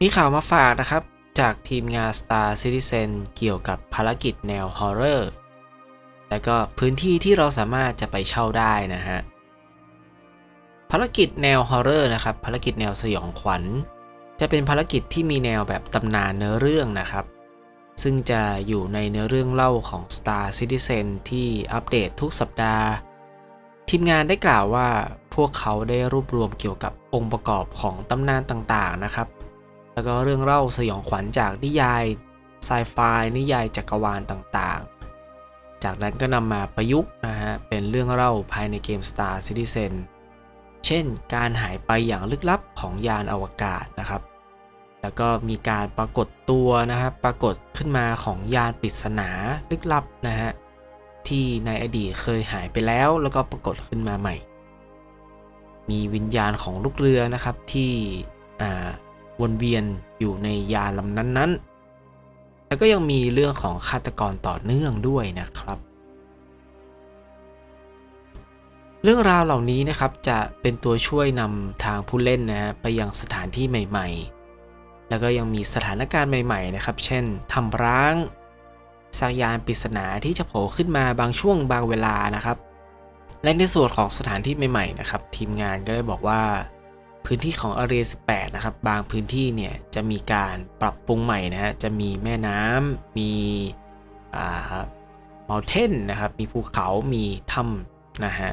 มีข่าวมาฝากนะครับ จากทีมงาน Star Citizen เกี่ยวกับภารกิจแนวฮอร์เรอร์และก็พื้นที่ที่เราสามารถจะไปเช่าได้นะฮะ ภารกิจแนวฮอร์เรอร์นะครับ ภารกิจแนวสยองขวัญ จะเป็นภารกิจที่มีแนวแบบตำนานเนื้อเรื่องนะครับ ซึ่งจะอยู่ในเนื้อเรื่องเล่าของ Star Citizen ที่อัปเดตทุกสัปดาห์ ทีมงานได้กล่าวว่าพวกเขาได้รวบรวมเกี่ยวกับองค์ประกอบของตำนานต่างๆนะครับ แล้วก็เรื่องเล่าสยองขวัญจากนิยายไซไฟนิยายจักรวาลต่างๆ จากนั้นก็นำมาประยุกต์นะฮะ เป็นเรื่องเล่าภายในเกม Star Citizen เช่น การหายไปอย่างลึกลับของยานอวกาศนะครับ แล้วก็มีการปรากฏตัวนะครับ ปรากฏขึ้นมาของยานปริศนาลึกลับนะฮะ ที่ในอดีตเคยหายไปแล้วแล้วก็ปรากฏขึ้นมาใหม่ มีวิญญาณของลูกเรือนะครับที่อ่า วนเวียนอยู่ในยาลำนั้นๆ แล้วก็ยังมีเรื่องของฆาตกรต่อเนื่องด้วยนะครับ เรื่องราวเหล่านี้นะครับจะเป็นตัวช่วยนำทางผู้เล่นนะฮะไปยังสถานที่ใหม่ ๆ แล้วก็ยังมีสถานการณ์ใหม่ ๆ นะครับ เช่นทำร้างสากยานปริศนาที่จะโผล่ขึ้นมาบางช่วงบางเวลานะครับ และในส่วนของสถานที่ใหม่ๆนะครับ ทีมงานก็ได้บอกว่า พื้นที่ของ Area 18 นะครับ บางพื้นที่เนี่ยจะมีการปรับปรุงใหม่นะฮะ จะมีแม่น้ำ มีอ่า mountain นะครับ มีภูเขา มีถ้ำนะฮะ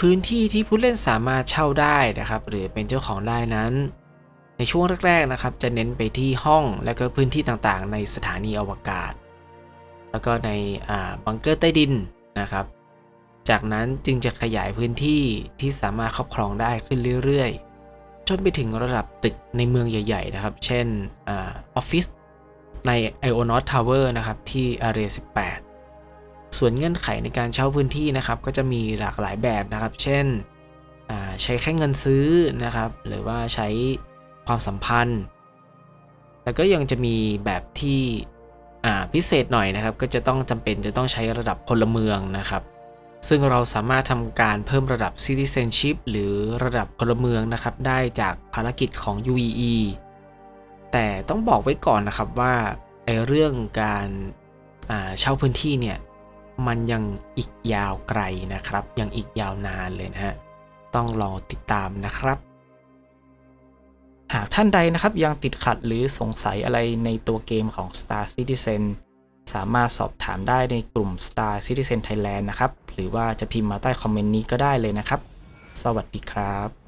พื้นที่ที่ผู้เล่นสามารถเช่าได้นะครับ หรือเป็นเจ้าของได้นั้น ในช่วงแรกๆนะครับ จะเน้นไปที่ห้องและก็พื้นที่ต่างๆ ในสถานีอวกาศ แล้วก็ในบังเกอร์ใต้ดินนะครับ จากนั้นจึงจะขยายพื้นที่ที่สามารถครอบครองได้ขึ้นเรื่อยๆ จนไปถึงระดับตึกในเมืองใหญ่ ๆ นะครับ เช่นออฟฟิศใน i o n o t Tower นะครับที่ Area 18 ส่วนเงื่อนไขในการเช่าพื้นที่นะครับ ก็จะมีหลากหลายแบบนะครับ เช่นใช้แค่เงินซื้อนะครับ หรือว่าใช้ความสัมพันธ์แล้วก็ยังจะมีแบบที่พิเศษหน่อยนะครับ ก็จะต้องจำเป็นจะต้องใช้ระดับพลเมืองนะครับ ซึ่งเราสามารถทำการเพิ่มระดับ citizenship หรือระดับพลเมืองนะครับ ได้จากภารกิจของ UEE แต่ต้องบอกไว้ก่อนนะครับว่าไอเรื่องการเช่าพื้นที่เนี่ยมันยังอีกยาวไกลนะครับ ยังอีกยาวนานเลยนะฮะต้องรอติดตามนะครับ หากท่านใดนะครับยังติดขัดหรือสงสัยอะไรในตัวเกมของ Star Citizen สามารถสอบถามได้ในกลุ่ม Star Citizen Thailand นะครับ หรือว่าจะพิมพ์มาใต้คอมเมนต์นี้ก็ได้เลยนะครับ สวัสดีครับ